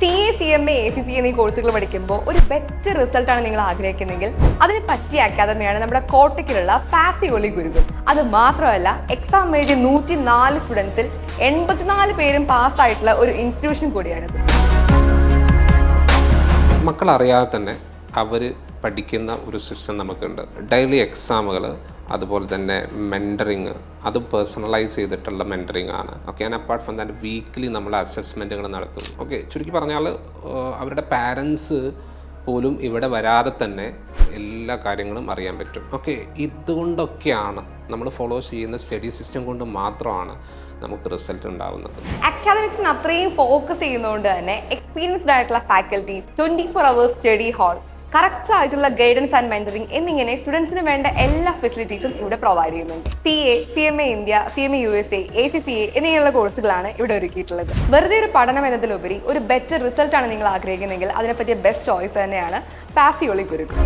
C A C M A C C എന്നീ കോഴ്സുകൾ പഠിക്കുമ്പോൾ ഒരു ബെറ്റർ റിസൾട്ടാണ് നിങ്ങൾ ആഗ്രഹിക്കുന്നതെങ്കിൽ അതിന് പറ്റിയ അക്കാദമിയാണ് നമ്മുടെ കോട്ടയ്ക്കിലുള്ള പാസിയോളി ഗുരുകുൽ അത് മാത്രമല്ല എക്സാം എഴുതിയ നൂറ്റി നാല് സ്റ്റുഡൻസിൽ എൺപത്തിനാല് പേരും പാസ്സായിട്ടുള്ള ഒരു ഇൻസ്റ്റിറ്റ്യൂഷൻ കൂടിയാണിത്. മക്കൾ അറിയാതെ തന്നെ അവർ പഠിക്കുന്ന ഒരു സിസ്റ്റം നമുക്കുണ്ട്. ഡെയിലി എക്സാമുകൾ അതുപോലെ തന്നെ മെന്ററിങ് അത് പേഴ്സണലൈസ് ചെയ്തിട്ടുള്ള മെന്ററിങ് ആണ്. Okay and apart from that weekly നമ്മൾ അസസ്മെന്റുകൾ നടത്തും. ഓക്കെ ചുരുക്കി പറഞ്ഞാൽ അവരുടെ പാരൻസ് പോലും ഇവിടെ വരാതെ തന്നെ എല്ലാ കാര്യങ്ങളും അറിയാൻ പറ്റും. ഓക്കെ ഇതുകൊണ്ടൊക്കെയാണ് നമ്മൾ ഫോളോ ചെയ്യുന്ന സ്റ്റഡി സിസ്റ്റം കൊണ്ട് മാത്രമാണ് നമുക്ക് റിസൾട്ട് ഉണ്ടാവുന്നത്. അക്കാദമിക്സിന് അത്രയും ഫോക്കസ് ചെയ്യുന്നതുകൊണ്ട് തന്നെ എക്സ്പീരിയൻസ്ഡ് ആയിട്ടുള്ള faculties twenty four hours study hall correct ആയിട്ടുള്ള ഗൈഡൻസ് ആൻഡ് മെന്ററിംഗ് എന്നിങ്ങനെ സ്റ്റുഡൻസിന് വേണ്ട എല്ലാ ഫെസിലിറ്റീസും ഇവിടെ പ്രൊവൈഡ് ചെയ്യുന്നുണ്ട്. C A C M A India C M A U S A A C C A എന്നിങ്ങനെയുള്ള കോഴ്സുകളാണ് ഇവിടെ ഒരുക്കിയിട്ടുള്ളത്. വെറുതെ ഒരു പഠനം എന്നതിലുപരി ഒരു ബെറ്റർ റിസൾട്ടാണ് നിങ്ങൾ ആഗ്രഹിക്കുന്നതെങ്കിൽ അതിനെപ്പറ്റിയ ബെസ്റ്റ് ചോയ്സ് തന്നെയാണ് പാസിയോളി ഗുരുകുൽ